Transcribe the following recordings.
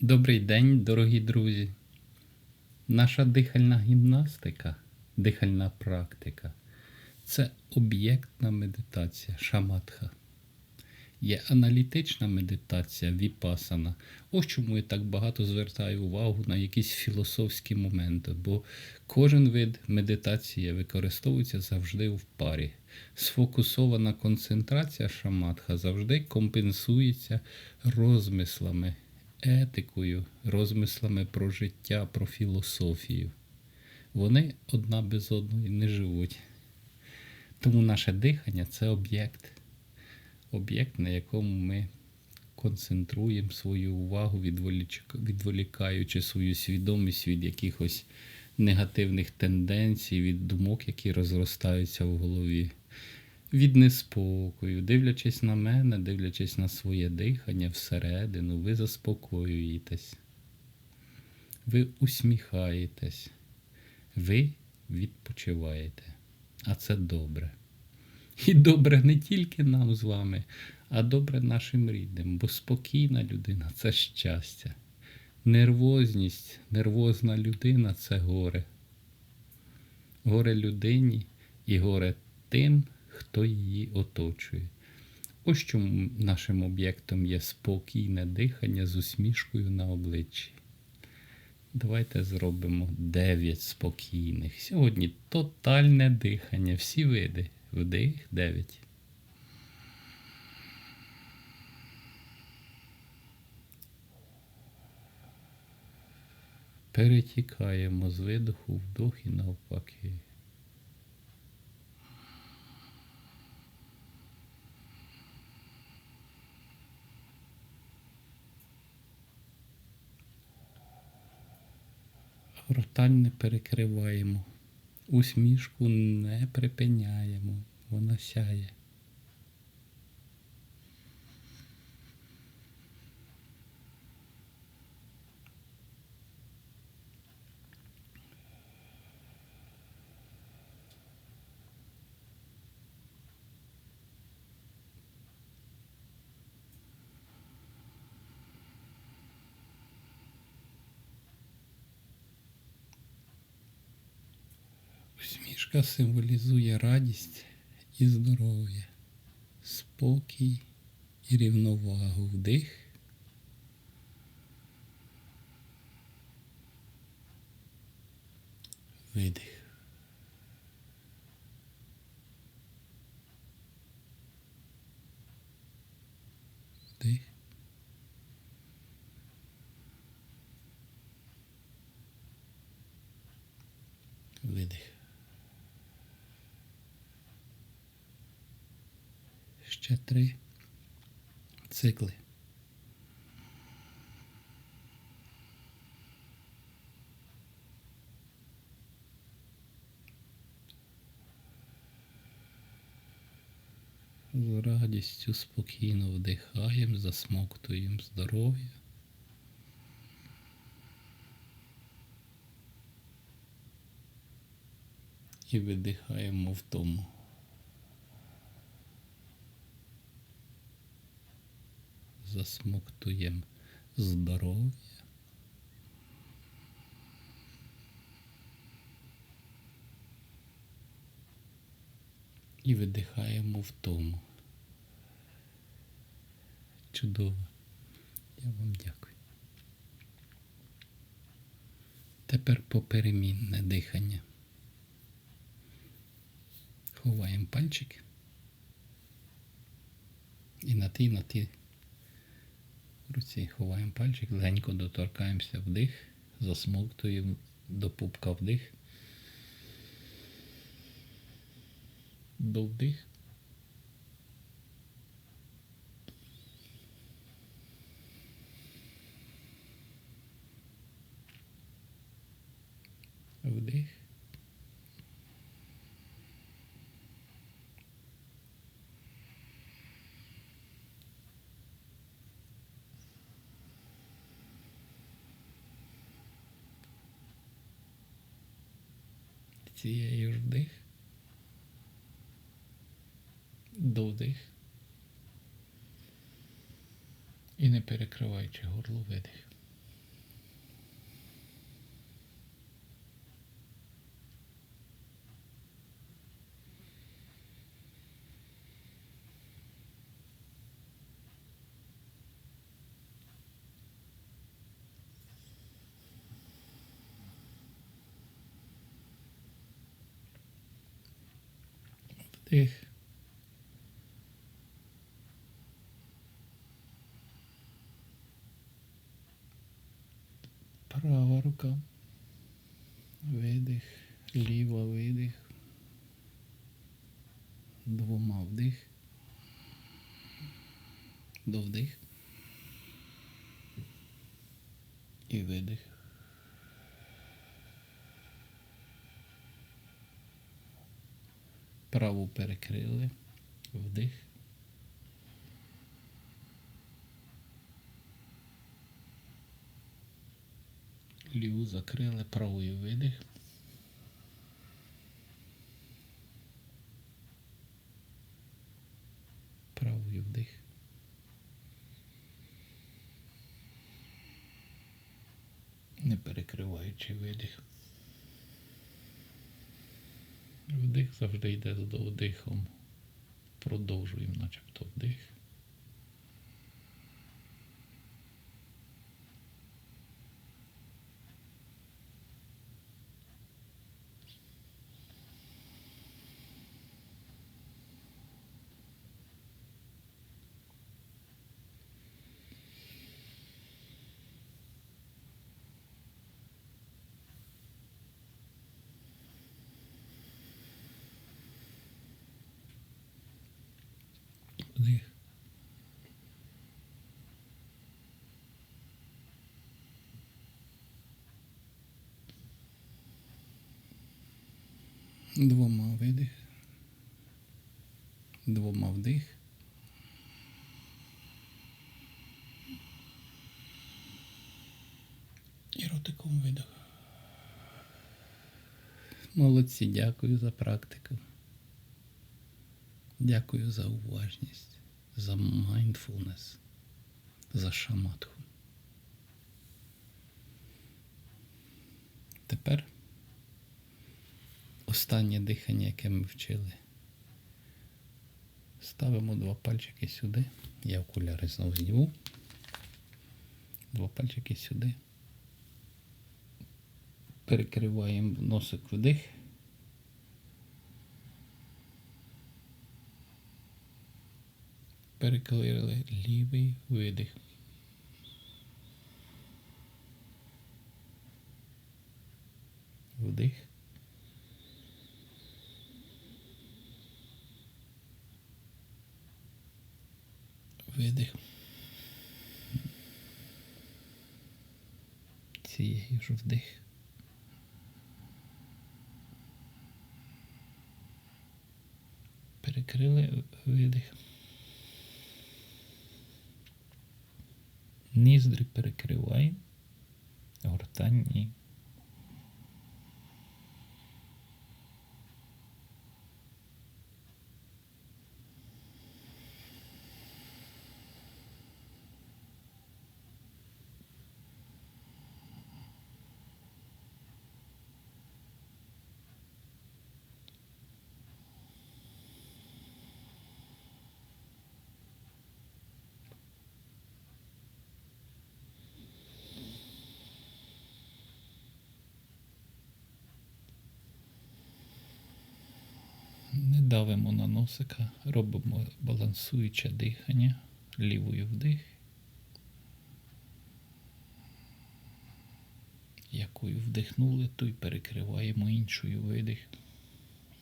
Добрий день, дорогі друзі. Наша дихальна гімнастика, дихальна практика це об'єктна медитація шаматха. Є аналітична медитація віпасана. Ось чому я так багато звертаю увагу на якісь філософські моменти, бо кожен вид медитації використовується завжди в парі. Сфокусована концентрація шаматха завжди компенсується розмислами, етикою, розмислами про життя, про філософію. Вони одна без одної не живуть. Тому наше дихання це об'єкт об'єкт, на якому ми концентруємо свою увагу, відволікаючи свою свідомість від якихось негативних тенденцій, від думок, які розростаються в голові, від неспокою, дивлячись на мене, дивлячись на своє дихання всередину, ви заспокоюєтесь, ви усміхаєтесь, ви відпочиваєте. А це добре. І добре не тільки нам з вами, а добре нашим рідним, бо спокійна людина це щастя. Нервозність, нервозна людина це горе. Горе людині і горе тим, хто її оточує. Ось чому нашим об'єктом є спокійне дихання з усмішкою на обличчі. Давайте зробимо 9 спокійних. Сьогодні тотальне дихання, всі види. Вдих 9. Перетікаємо з видоху вдох і навпаки. Роталь не перекриваємо. Усмішку не припиняємо. Вона сяє. Усмішка символізує радість і здоров'я, спокій і рівновагу. Вдих. Видих. Вдих. Видих. Ще три цикли. З радістю спокійно вдихаємо, засмоктуємо здоров'я. І видихаємо в тому. Засмоктуємо здоров'я. І видихаємо в тому. Чудово. Я вам дякую. Тепер поперемінне дихання. Ховаємо пальчики. І на ті, на в руці ховаємо пальчик, легенько доторкаємося вдих, засмоктуємо до пупка вдих. До вдих. Вдих. Цієї ж вдих. Довдих. І не перекриваючи горло видих. Вдих. Права рука. Видих. Ліва видих. Двома вдих. До вдих. І видих. Праву перекрили. Вдих. Ліву закрили, правою видих. Правою вдих. Не перекриваючи видих. Вдих завжди йде з вдихом. Продовжуємо, начебто вдих. Вдих. Двома видих. Двома вдих. І ротиком видих. Молодці, дякую за практику. Дякую за уважність, за mindfulness, за шаматху. Тепер останнє дихання, яке ми вчили. Ставимо два пальчики сюди. Я окуляри знову зніму. Два пальчики сюди. Перекриваємо носик вдих. Перекрили лівий видих. Вдих. Видих. Цієї ж вдих. Перекрили видих. Ніздрі перекривай, Гортань ні. Не давимо на носика, робимо балансуюче дихання, лівою вдих, якою вдихнули, ту й перекриваємо іншою видих.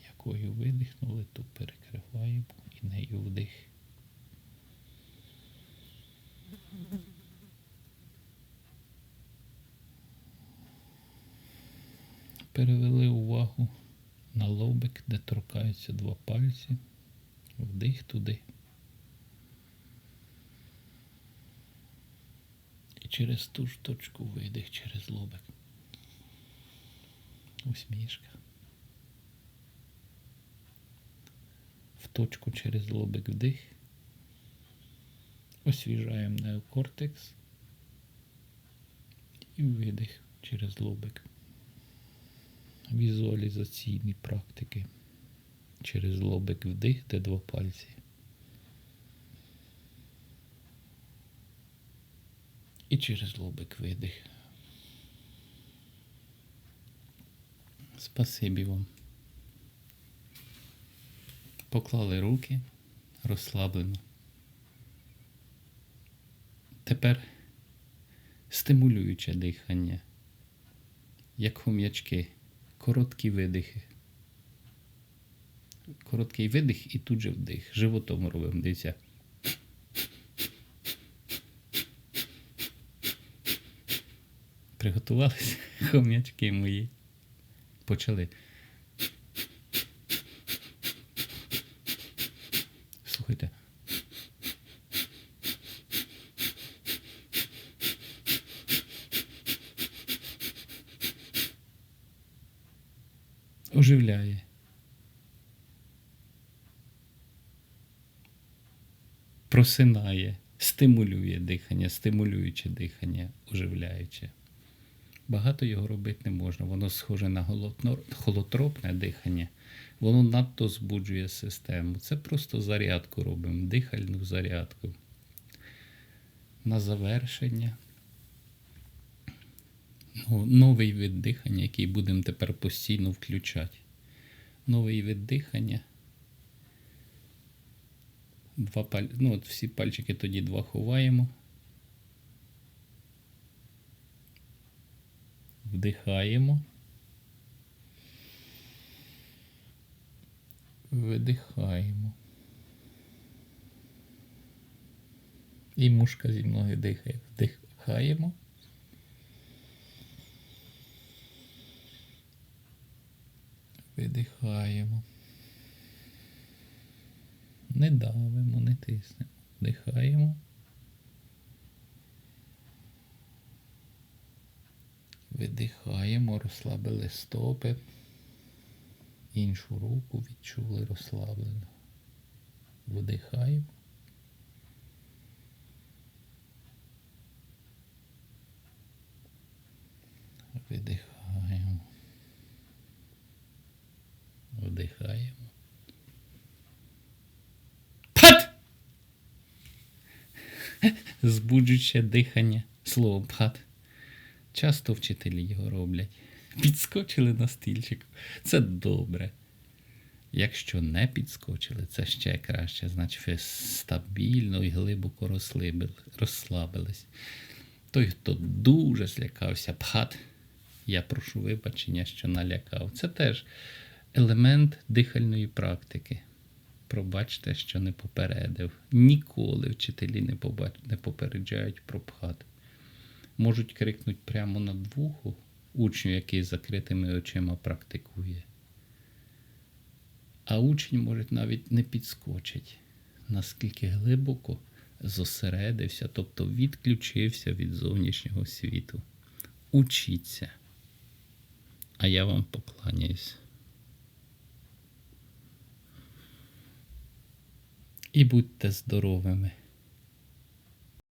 Якою видихнули, ту перекриваємо і нею вдих. Перевели увагу на лобик, де торкаються два пальці. Вдих туди. І через ту ж точку видих через лобик. Усмішка. В точку через лобик вдих. Освіжаємо неокортекс. І видих через лобик візуалізаційні практики через лобик вдих, два пальці. І через лобик видих. Спасибі вам. Поклали руки розслаблено. Тепер стимулююче дихання, як хом'ячки, короткі видихи. Короткий видих і тут же вдих. Животом робимо. Дивіться. Приготувалися хом'ячки мої. Почали. Просинає, стимулює дихання, стимулююче дихання, оживляюче. Багато його робити не можна. Воно схоже на холотропне дихання. Воно надто збуджує систему. Це просто зарядку робимо, дихальну зарядку. На завершення. Ну, новий вид дихання, який будемо тепер постійно включати. Новий вид дихання. Два паль... ну, от всі пальчики тоді два ховаємо. Вдихаємо. Видихаємо. І мушка зі мною дихає. Вдихаємо. Видихаємо. Не давимо, не тиснемо. Вдихаємо. Видихаємо, розслабили стопи. Іншу руку відчули розслаблено. Видихаємо. Видихаємо. Вдихаємо. Збуджуюче дихання. Слово пат. Часто вчителі його роблять. Підскочили на стільчик. Це добре. Якщо не підскочили, це ще краще. Значить, ви стабільно і глибоко розслабились. Той, хто дуже злякався, пхат, я прошу вибачення, що налякав. Це теж елемент дихальної практики. Пробачте, що не попередив. Ніколи вчителі не, побач... не попереджають про пхат. Можуть крикнути прямо над вухо учню, який з закритими очима практикує. А учень може навіть не підскочить, наскільки глибоко зосередився, тобто відключився від зовнішнього світу. Учіться. А я вам покланяюсь. І будьте здоровими.